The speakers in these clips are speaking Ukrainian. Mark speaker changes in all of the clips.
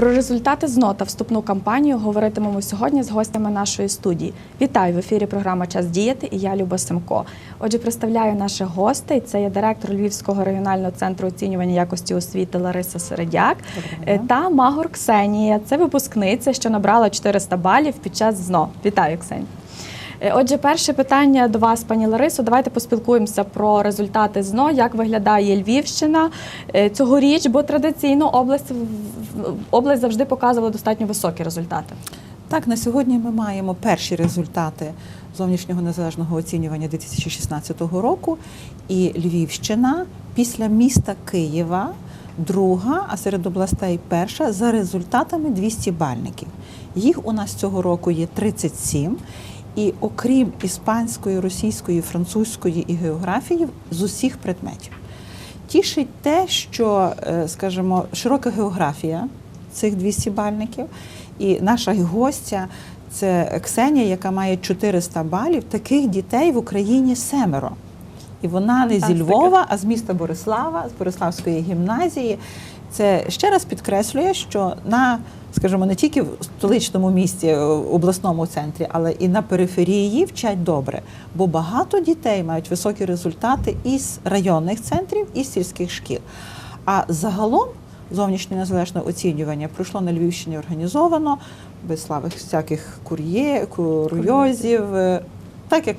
Speaker 1: Про результати ЗНО та вступну кампанію говоритимемо сьогодні з гостями нашої студії. Вітаю в ефірі. Програма Час діяти і я Люба Семко. Отже, представляю наших гостей. Це є директор Львівського регіонального центру оцінювання якості освіти Лариса Середяк е, та Магор Ксенія. Це випускниця, що набрала 400 балів під час ЗНО. Вітаю, Ксенія. Е, Отже, перше питання до вас, пані Ларисо. Давайте поспілкуємося про результати ЗНО. Як виглядає Львівщина е, цьогоріч, бо традиційно область, область завжди показувала достатньо високі результати.
Speaker 2: Так, на сьогодні ми маємо перші результати зовнішнього незалежного оцінювання 2016 року. І Львівщина після міста Києва друга, а серед областей перша за результатами 200 бальників. Їх у нас цього року є 37. І окрім іспанської, російської, французької і географії з усіх предметів. Тішить те, що, е, скажімо, широка географія цих 200 бальників, і наша гостя це Ксенія, яка має 400 балів. Таких дітей в Україні семеро. І вона не зі Львова, а з міста Борислава, з Бориславської гімназії. Це ще раз підкреслює, що на, скажімо, не тільки в столичному місті, е, обласному центрі, але і на периферії вчать добре. Бо багато дітей мають високі результати із районних центрів і сільських шкіл. А загалом зовнішнє незалежне оцінювання пройшло на Львівщині організовано, без слави всяких кур'є, курйозів, е, так як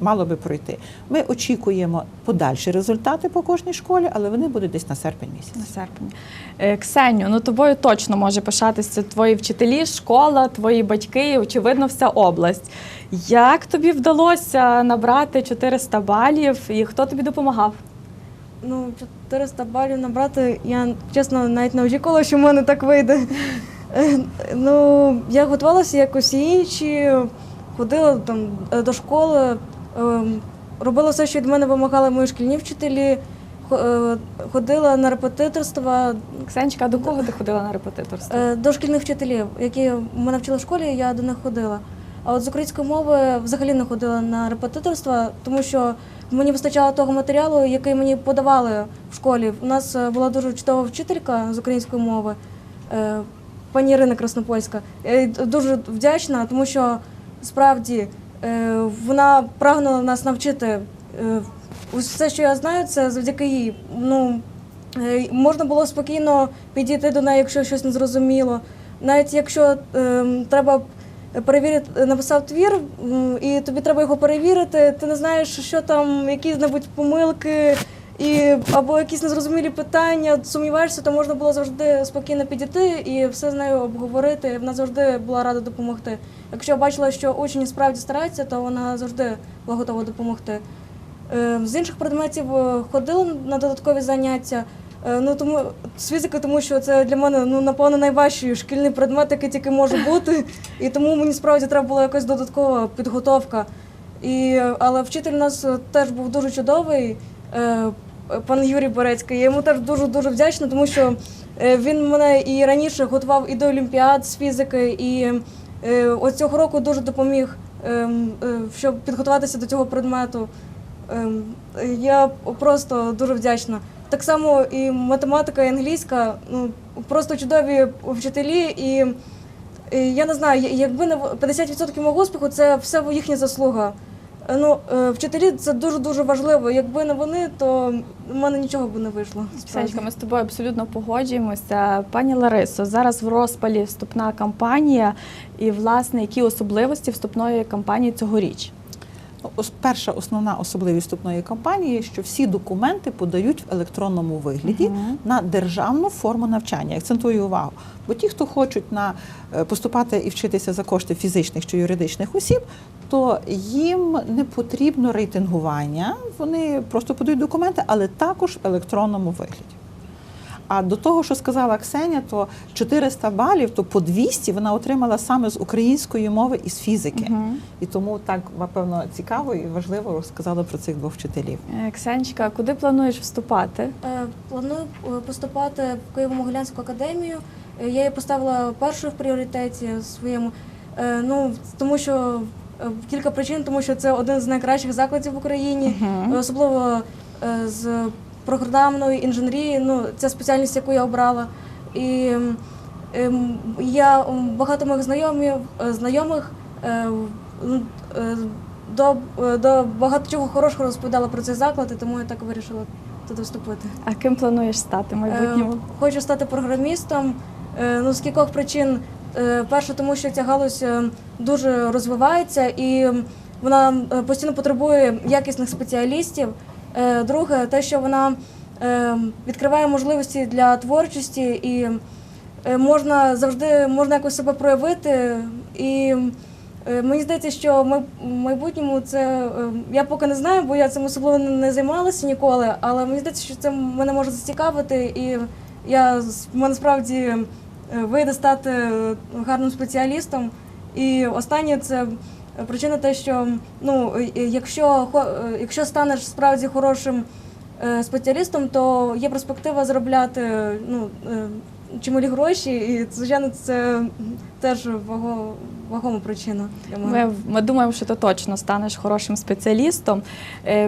Speaker 2: мало би пройти. Ми очікуємо подальші результати по кожній школі, але вони будуть десь на серпень місяць.
Speaker 1: На серпні. Е, Ксеню, ну тобою точно може пишатися твої вчителі, школа, твої батьки, і, очевидно, вся область. Як тобі вдалося набрати 400 балів і хто тобі допомагав?
Speaker 3: Ну, 400 балів набрати, я чесно навіть не очікувала, що в мене так вийде. Е, Ну, я готувалася як усі інші, ходила там е, до школи, ем, робила все, що від мене вимагали мої шкільні вчителі, е, ходила на репетиторства
Speaker 1: Ксенечка, а до кого ти ходила на репетиторство?
Speaker 3: е, до шкільних вчителів, які мене вчили в школі, я до них ходила. А от з української мови взагалі не ходила на репетиторства, тому що мені вистачало того матеріалу, який мені подавали в школі. У нас була дуже чудова вчителька з української мови, пані Ірина Краснопольська. Я дуже вдячна, тому що справді е, вона прагнула нас навчити. Е, Все, що я знаю, це завдяки їй. Ну, Е, Можна було спокійно підійти до неї, якщо щось не зрозуміло. Навіть якщо треба перевірити, написав твір, і тобі треба його перевірити, ти не знаєш, що там, якісь-небудь помилки, і, або якісь незрозумілі питання, сумніваєшся, то можна було завжди спокійно підійти і все з нею обговорити. Вона завжди була рада допомогти. Якщо бачила, що учень справді старається, то вона завжди була готова допомогти. Е, З інших предметів е, ходила на додаткові заняття. Е, Ну тому з фізики, тому що це для мене ну напевно найважчий шкільний предмет, який тільки може бути. І тому мені справді треба була якась додаткова підготовка. І, але вчитель у нас теж був дуже чудовий, пан Юрій Борецький. Я йому теж дуже дуже вдячна, тому що е, він мене і раніше готував і до олімпіад з фізики, і е, от цього року дуже допоміг, ем, е, щоб підготуватися до цього предмету. Ем, Я просто дуже вдячна. Так само і математика, і англійська, ну просто чудові вчителі. І, я не знаю, якби в- 50% мого успіху, це все їхня заслуга. Е, Ну, е, вчителі це дуже дуже важливо. Якби не вони, то в мене нічого б не вийшло. справді.
Speaker 1: Ми з тобою абсолютно погоджуємося. Пані Ларисо, зараз в розпалі вступна кампанія, і власне які особливості вступної кампанії цьогоріч?
Speaker 2: Перша основна особливість вступної кампанії, що всі документи подають в електронному вигляді
Speaker 1: Мгм.
Speaker 2: на державну форму навчання. Акцентую увагу. Бо ті, хто хочуть на е, поступати і вчитися за кошти фізичних чи юридичних осіб, то їм не потрібно рейтингування. Вони просто подають документи, але також в електронному вигляді. А до того, що сказала Ксеня, то 400 балів, то по 200 вона отримала саме з української мови і з фізики.
Speaker 1: Мгм.
Speaker 2: І тому так, напевно, цікаво і важливо розказала про цих двох вчителів.
Speaker 1: Е, Ксенечка, куди плануєш вступати?
Speaker 3: Е, Планую е, поступати в Києво-Могилянську академію. Я її поставила першою в пріоритеті своєму. Е, Ну, тому що кілька причин, тому що це один з найкращих закладів в Україні,
Speaker 1: Мгм.
Speaker 3: Е, особливо е, з програмної інженерії. Ну, це спеціальність, яку я обрала. І ем, я багато моїх знайомів, е, знайомих е, е, до, до багато чого хорошого розповідала про цей заклад, і тому я так вирішила туди вступити.
Speaker 1: А ким плануєш стати в майбутньому?
Speaker 3: Хочу стати програмістом. Ну, з кількох причин. Перше, тому що ця галузь дуже розвивається і вона постійно потребує якісних спеціалістів. Е, Друге, те, що вона е, відкриває можливості для творчості і е, можна завжди можна якось себе проявити. І мені здається, що ми в майбутньому це я поки не знаю, бо я цим особливо не- займалася ніколи. Але мені здається, що це мене може зацікавити, і я в мене справді вийде стати гарним спеціалістом. І останнє це причина те, що ну якщо е, якщо станеш справді хорошим е, спеціалістом, то є перспектива заробляти ну, е, чималі гроші, і звичайно це теж ваго, вагома причина.
Speaker 1: Ми, ми думаємо, що ти точно станеш хорошим спеціалістом.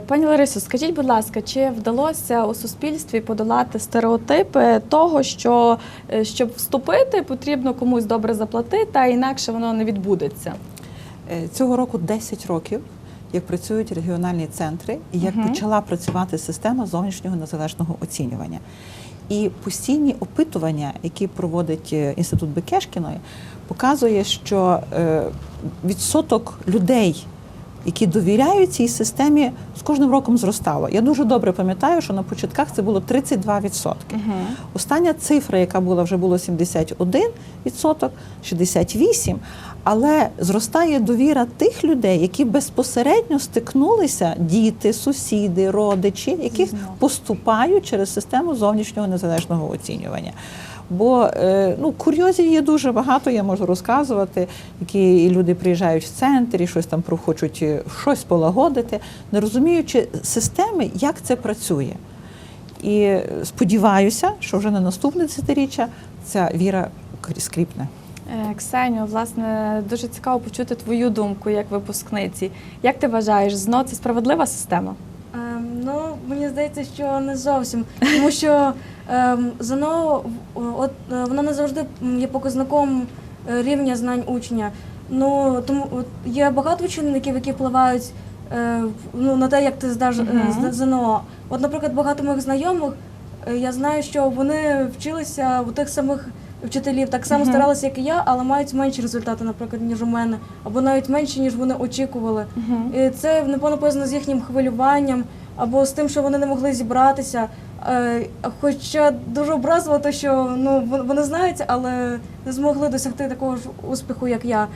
Speaker 1: Пані Ларисо, скажіть, будь ласка, чи вдалося у суспільстві подолати стереотипи того, що щоб вступити, потрібно комусь добре заплатити, а інакше воно не відбудеться?
Speaker 2: Е, Цього року 10 років, як працюють регіональні центри, і як
Speaker 1: угу.
Speaker 2: почала працювати система зовнішнього незалежного оцінювання. І постійні опитування, які проводить е, інститут Бекешкіної, показує, що е, відсоток людей, які довіряють цій системі, з кожним роком зростало. Я дуже добре пам'ятаю, що на початках це було 32%. Остання цифра, яка була, вже було 71%, 68%, але зростає довіра тих людей, які безпосередньо стикнулися, діти, сусіди, родичі,
Speaker 1: Знову.
Speaker 2: поступають через систему зовнішнього незалежного оцінювання. Бо е, ну, курйозів є дуже багато, я можу розказувати, які люди приїжджають в центр і щось там хочуть е, щось полагодити, не розуміючи системи, як це працює. І сподіваюся, що вже на наступне десятиріччя ця віра крі- скріпне.
Speaker 1: Е, Ксеню, власне, дуже цікаво почути твою думку як випускниці. Як ти вважаєш, ЗНО це справедлива система?
Speaker 3: Ем, Ну, мені здається, що не зовсім. Тому що ем, ЗНО, от, е, воно не завжди є показником е, рівня знань учня. Ну, тому от, є багато чинників, які впливають е, ну, на те, як ти здаш
Speaker 1: Мгм.
Speaker 3: ЗНО. От, наприклад, багато моїх знайомих, я знаю, що вони вчилися у тих самих вчителів, так само старалися, як і я, але мають менші результати, наприклад, ніж у мене, або навіть менші, ніж вони очікували. І це напевно пов'язано з їхнім хвилюванням або з тим, що вони не могли зібратися. Е, Хоча дуже образливо, те, що ну вони знають, але не змогли досягти такого ж успіху, як я.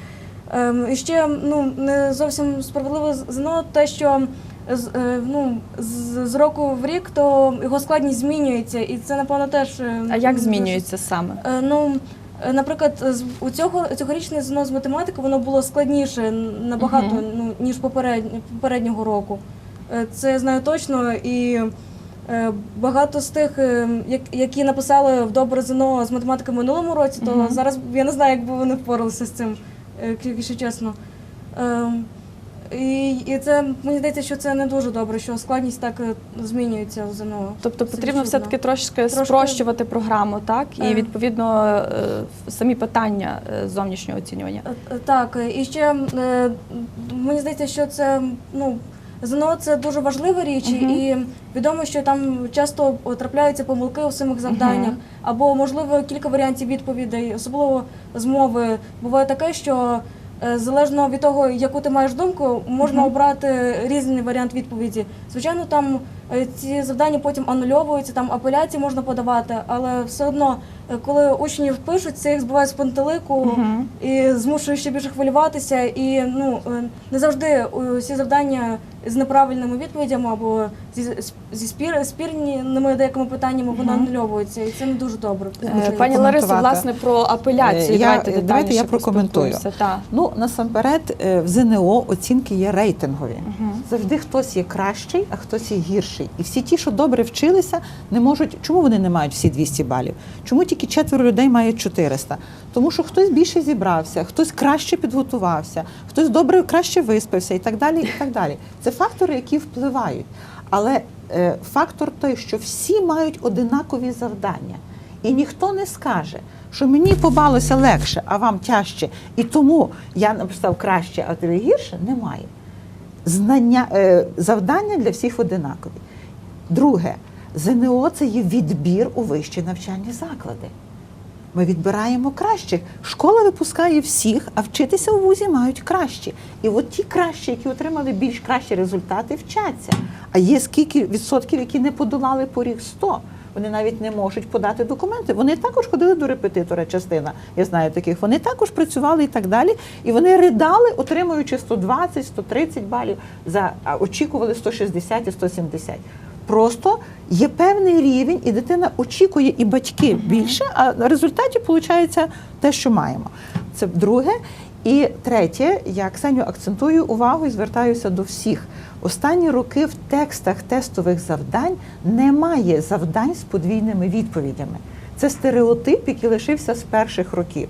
Speaker 3: Ем, І ще ну не зовсім справедливо ЗНО те, що з, е, ну, з, з року в рік то його складність змінюється, і це напевно теж е,
Speaker 1: А як змінюється саме?
Speaker 3: Е, Ну, наприклад, у цього цьогорічне ЗНО з математики воно було складніше набагато,
Speaker 1: Мгм.
Speaker 3: ну, ніж попереднь- попереднього року. Це я знаю точно. І багато з тих, які написали в добре ЗНО з математики в минулому році, то
Speaker 1: Мгм.
Speaker 3: зараз я не знаю, як би вони впоралися з цим, якщо чесно. І, і це мені здається, що це не дуже добре, що складність так е, змінюється у ЗНО.
Speaker 1: Тобто
Speaker 3: Це
Speaker 1: потрібно все-таки трошки,
Speaker 3: Трошки-
Speaker 1: спрощувати програму, так? І
Speaker 3: Е.
Speaker 1: відповідно е, самі питання зовнішнього оцінювання.
Speaker 3: Так, і ще мені здається, що це ну. ЗНО це дуже важлива річ,
Speaker 1: Мгм.
Speaker 3: і відомо, що там часто трапляються помилки у самих завданнях,
Speaker 1: Мгм.
Speaker 3: або можливо кілька варіантів відповідей, особливо з мови. Буває таке, що залежно від того, яку ти маєш думку, можна обрати різний варіант відповіді. Звичайно, там е, ці завдання потім анульовуються, там апеляції можна подавати, але все одно, е, коли учнів пишуть, це їх збиває з пантелику
Speaker 1: Мгм.
Speaker 3: і змушує ще більше хвилюватися. І ну е, не завжди усі завдання з неправильними відповідями або зі, зі спір, спірними деякими питаннями вони
Speaker 1: Мгм.
Speaker 3: анульовуються, і це не дуже добре.
Speaker 1: Е, Пані Ларисо, власне, про апеляцію.
Speaker 2: Е, я-
Speaker 1: давайте
Speaker 2: давайте
Speaker 1: детальніше
Speaker 2: я прокоментую.
Speaker 1: поспілкуємося. Так.
Speaker 2: Ну насамперед, е, в ЗНО оцінки є рейтингові. Завжди хтось є кращий, а хтось є гірший. І всі ті, що добре вчилися, не можуть. Чому вони не мають всі 200 балів? Чому тільки четверо людей мають 400? Тому що хтось більше зібрався, хтось краще підготувався, хтось добре краще виспався і так далі. І так далі. Це фактори, які впливають. Але е, фактор той, що всі мають одинакові завдання. І ніхто не скаже, що мені побалося легше, а вам тяжче, і тому я написав краще, а ти гірше, немає. Знання, е, завдання для всіх одинакові. Друге, ЗНО це є відбір у вищі навчальні заклади. Ми відбираємо кращих. Школа випускає всіх, а вчитися у вузі мають кращі. І от ті кращі, які отримали більш кращі результати, вчаться. А є скільки відсотків, які не подолали поріг 100. Вони навіть не можуть подати документи. Вони також ходили до репетитора, частина, я знаю таких. Вони також працювали і так далі. І вони ридали, отримуючи 120, 130 балів, за, а очікували 160 і 170. Просто є певний рівень, і дитина очікує, і батьки більше, а в результаті виходить те, що маємо. Це друге. І третє, я Ксеню акцентую увагу і звертаюся до всіх. Останні роки в текстах тестових завдань немає завдань з подвійними відповідями. Це стереотип, який лишився з перших років.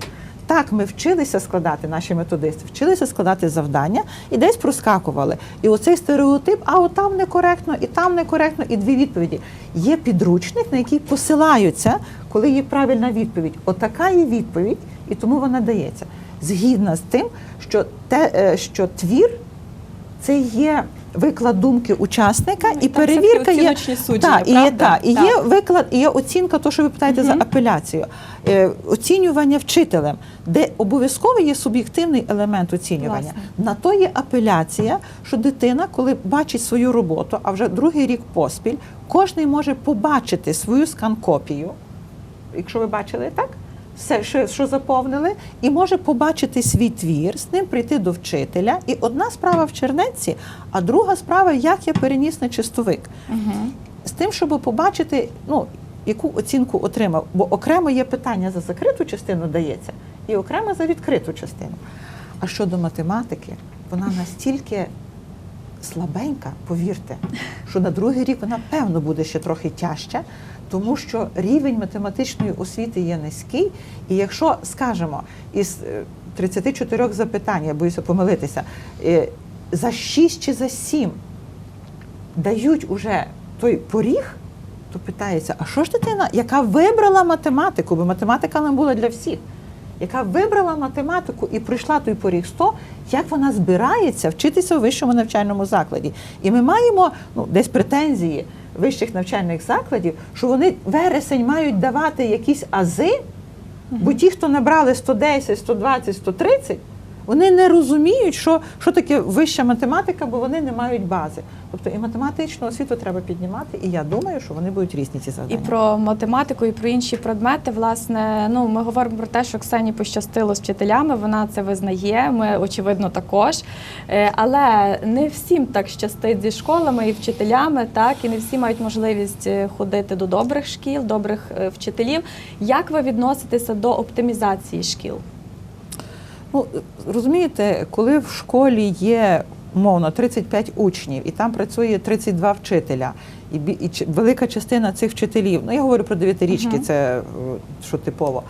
Speaker 2: Так, ми вчилися складати, наші методисти, вчилися складати завдання і десь проскакували. І оцей стереотип, а от там некоректно, і там некоректно, і дві відповіді. Є підручник, на який посилаються, коли є правильна відповідь. Отака є відповідь, і тому вона дається. Згідна з тим, що те, е, що твір це є виклад думки учасника,
Speaker 1: і там
Speaker 2: перевірка є
Speaker 1: судження,
Speaker 2: Так, і є, так, і є виклад, і є оцінка, то що ви питаєте за апеляцію, е, оцінювання вчителем, де обов'язково є суб'єктивний елемент оцінювання.
Speaker 1: Власне.
Speaker 2: На то є апеляція, що дитина, коли бачить свою роботу, а вже другий рік поспіль, кожний може побачити свою скан-копію, якщо ви бачили так. Все, що, що заповнили, і може побачити свій твір, з ним прийти до вчителя. І одна справа в чернетці, а друга справа, як я переніс на чистовик з тим, щоб побачити, ну, яку оцінку отримав. Бо окремо є питання за закриту частину дається, і окремо за відкриту частину. А щодо математики, вона настільки слабенька, повірте, що на другий рік вона певно буде ще трохи тяжча, тому що рівень математичної освіти є низький. І якщо, скажемо, із е, 34 запитань, я боюся помилитися, е, за 6 чи за 7 дають уже той поріг, то питається, а що ж дитина, яка вибрала математику, бо математика нам була для всіх, яка вибрала математику і пройшла той поріг 100, як вона збирається вчитися у вищому навчальному закладі. І ми маємо ну, десь претензії вищих навчальних закладів, що вони вересень мають давати якісь ази, бо ті, хто набрали 110, 120, 130, вони не розуміють, що, що таке вища математика, бо вони не мають бази. Тобто і математичну освіту треба піднімати, і я думаю, що вони будуть різні ці
Speaker 1: І про математику, і про інші предмети. Власне, ну ми говоримо про те, що Ксені пощастило з вчителями. Вона це визнає. Ми очевидно також. Е, Але не всім так щастить зі школами і вчителями, так і не всі мають можливість е, ходити до добрих шкіл, добрих е, вчителів. Як ви відноситеся до оптимізації шкіл?
Speaker 2: Ну, розумієте, коли в школі є умовно 35 учнів, і там працює 32 вчителя, і, і велика частина цих вчителів, ну я говорю про дев'ятирічки,
Speaker 1: Мгм.
Speaker 2: це е, що типово.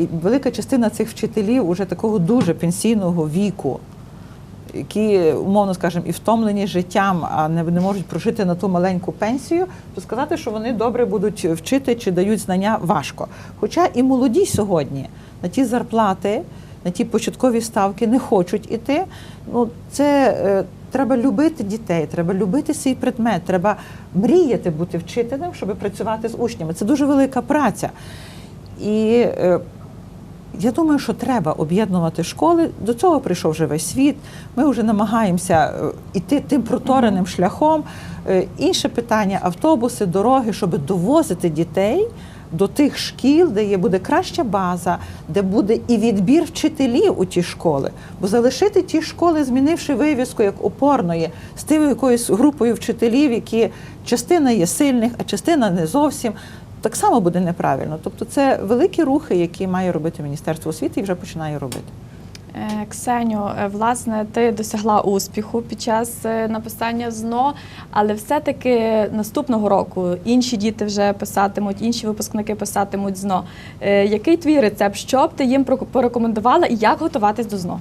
Speaker 2: І велика частина цих вчителів уже такого дуже пенсійного віку, які, умовно скажемо, і втомлені життям, а не, не можуть прожити на ту маленьку пенсію, то сказати, що вони добре будуть вчити чи дають знання, важко. Хоча і молоді сьогодні на ті зарплати, на ті початкові ставки не хочуть іти. Ну, це е, треба любити дітей, треба любити свій предмет, треба мріяти бути вчителем, щоб працювати з учнями. Це дуже велика праця. І е, я думаю, що треба об'єднувати школи. До цього прийшов вже весь світ. Ми вже намагаємося е, іти тим протореним шляхом. Е, Інше питання автобуси, дороги, щоб довозити дітей до тих шкіл, де є буде краща база, де буде і відбір вчителів у ті школи. Бо залишити ті школи, змінивши вивіску як опорної, з тим якоюсь групою вчителів, які частина є сильних, а частина не зовсім. Так само буде неправильно. Тобто це великі рухи, які має робити Міністерство освіти і вже починає робити.
Speaker 1: Е, Ксеню, е, власне, ти досягла успіху під час е, написання ЗНО, але все-таки наступного року інші діти вже писатимуть, інші випускники писатимуть ЗНО. Який твій рецепт? Що б ти їм порекомендувала і як готуватись до ЗНО?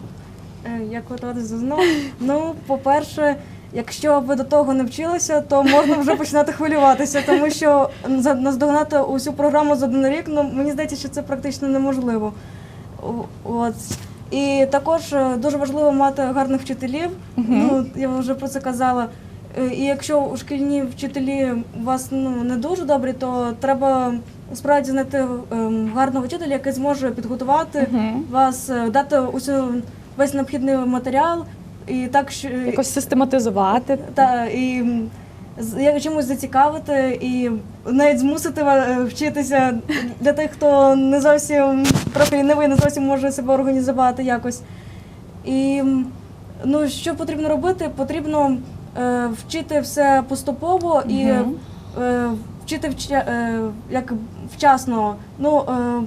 Speaker 3: Як готуватися до ЗНО? Ну, по-перше, Якщо ви до того не вчилися, то можна вже починати хвилюватися, тому що наздогнати усю програму за один рік, ну мені здається, що це практично неможливо. От. І також е, дуже важливо мати гарних вчителів. Ну, я вже про це казала. Е, І якщо у шкільні вчителі у вас ну, не дуже добрі, то треба справді знайти ем, гарного вчителя, який зможе підготувати вас, е, дати усю весь необхідний матеріал і так, що
Speaker 1: Якось систематизувати.
Speaker 3: та і як чимось зацікавити і навіть змусити е, вчитися для тих, хто не зовсім трохи лінивий, не зовсім може себе організувати якось. І ну, що потрібно робити? Потрібно е, вчити все поступово і
Speaker 1: Мгм.
Speaker 3: е, вчити вча, е, як вчасно. Ну, е,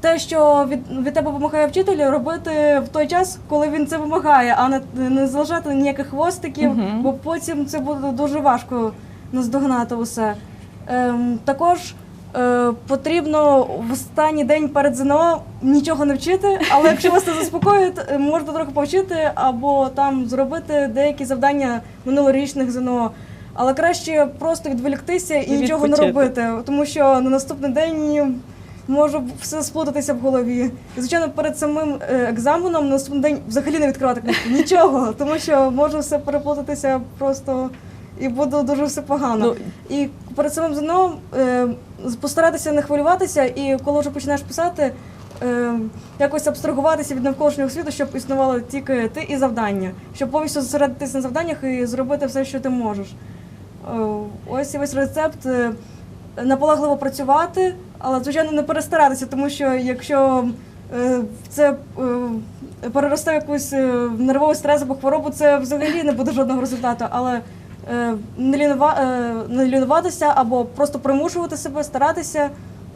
Speaker 3: те, що від, від тебе вимагає вчитель, робити в той час, коли він це вимагає, а не, не залишати ніяких хвостиків,
Speaker 1: Мгм.
Speaker 3: бо потім це буде дуже важко наздогнати усе. Ем, також е, потрібно в останній день перед ЗНО нічого не вчити, але якщо вас це заспокоїть, е, можна трохи повчити або там зробити деякі завдання минулорічних ЗНО. Але краще просто відволіктися і
Speaker 1: І
Speaker 3: нічого не
Speaker 1: відпочити.
Speaker 3: робити, тому що на наступний день може все сплутатися в голові. І, звичайно, перед самим е, екзаменом на наступний день взагалі не відкривати книжку. Нічого, тому що може все переплутатися просто і буде дуже все погано.
Speaker 1: Ну,
Speaker 3: І перед самим ЗНО е, постаратися не хвилюватися, і коли вже починаєш писати, е, якось абстрагуватися від навколишнього світу, щоб існувало тільки ти і завдання, щоб повністю зосередитися на завданнях і зробити все, що ти можеш. Е, ось і весь рецепт. Наполегливо працювати, але звичайно не перестаратися, тому що якщо е, це е, переросте в якусь е, нервовий стрес або хворобу, це взагалі не буде жодного результату. Але не лінуватися або просто примушувати себе, старатися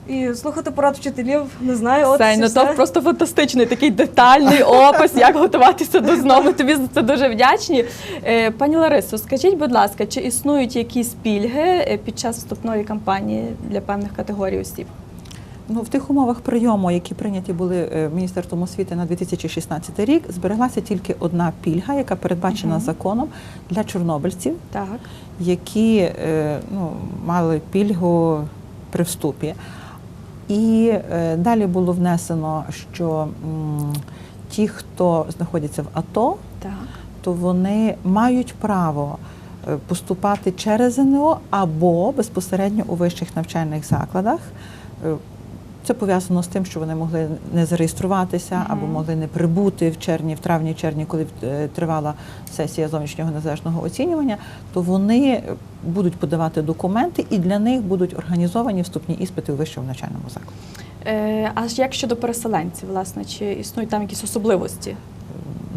Speaker 3: і слухати порад вчителів. Не знаю, от
Speaker 1: Сань, ну
Speaker 3: все.
Speaker 1: то просто фантастичний такий детальний опис, як готуватися до ЗНО. Ми тобі за це дуже вдячні. Е, Пані Ларисо, скажіть, будь ласка, чи існують якісь пільги е, під час вступної кампанії для певних категорій осіб?
Speaker 2: Ну, в тих умовах прийому, які прийняті були е, Міністерством освіти на 2016 рік, збереглася тільки одна пільга, яка передбачена
Speaker 1: Мгм.
Speaker 2: законом для чорнобильців,
Speaker 1: Так.
Speaker 2: які ну, мали пільгу при вступі. І е, далі було внесено, що ті, хто знаходяться в АТО,
Speaker 1: Так.
Speaker 2: то вони мають право е, поступати через ЗНО або безпосередньо у вищих навчальних закладах. Це пов'язано з тим, що вони могли не зареєструватися
Speaker 1: Мгм.
Speaker 2: або могли не прибути в червні, в травні, червні, коли е, тривала сесія зовнішнього незалежного оцінювання, то вони будуть подавати документи і для них будуть організовані вступні іспити у вищому навчальному закладі.
Speaker 1: Е, а як щодо переселенців, власне, чи існують там якісь особливості?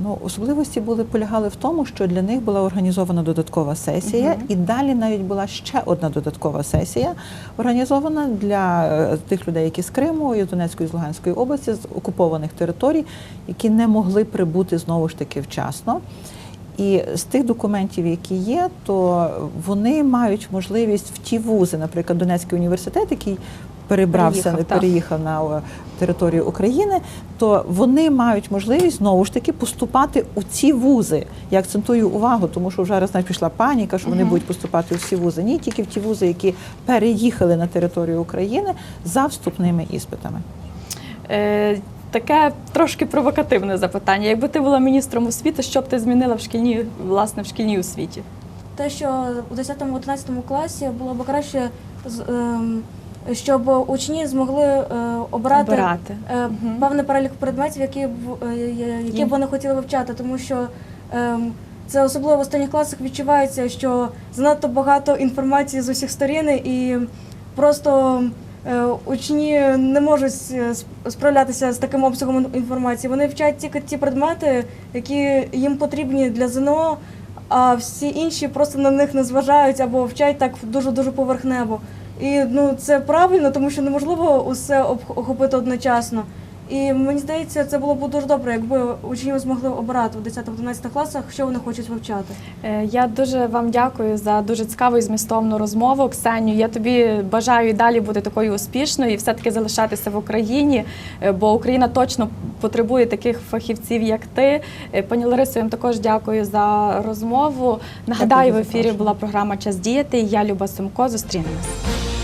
Speaker 2: Ну, особливості були полягали в тому, що для них була організована додаткова сесія,
Speaker 1: Мгм.
Speaker 2: і далі навіть була ще одна додаткова сесія, організована для е, тих людей, які з Криму, і Донецької з Луганської області, з окупованих територій, які не могли прибути знову ж таки вчасно. І з тих документів, які є, то вони мають можливість в ті вузи, наприклад, Донецький університет, який перебрався,
Speaker 1: Переїхав, так.
Speaker 2: переїхав на е, територію України, то вони мають можливість знову ж таки поступати у ці вузи. Я акцентую увагу, тому що вже раз навіть пішла паніка, що вони
Speaker 1: Мгм.
Speaker 2: будуть поступати у всі вузи. Ні, тільки в ті вузи, які переїхали на територію України за вступними іспитами.
Speaker 1: Е, таке трошки провокативне запитання. Якби ти була міністром освіти, що б ти змінила в шкільній, власне, в шкільній освіті?
Speaker 3: Те, що у 10-11 класі було б краще, з- ем, щоб учні змогли е, обрати,
Speaker 1: Обирати.
Speaker 3: е, певний перелік предметів, які б е, які б вони хотіли вивчати, тому що ем, це особливо в останніх класах відчувається, що занадто багато інформації з усіх сторін, і просто учні не можуть справлятися з таким обсягом інформації. Вони вчать тільки ті предмети, які їм потрібні для ЗНО, а всі інші просто на них не зважають або вчать так дуже дуже поверхнево. І ну це правильно, тому що неможливо усе охопити одночасно. І мені здається, це було б дуже добре, якби учні змогли обирати в 10-11 класах, що вони хочуть вивчати.
Speaker 1: Е, Я дуже вам дякую за дуже цікаву і змістовну розмову. Ксеню, я тобі бажаю і далі бути такою успішною і все-таки залишатися в Україні, е, бо Україна точно потребує таких фахівців, як ти. Е, Пані Ларисо, я вам також дякую за розмову. Нагадаю, в ефірі була програма Час діяти. і Я Люба Сумко. Зустрінемось.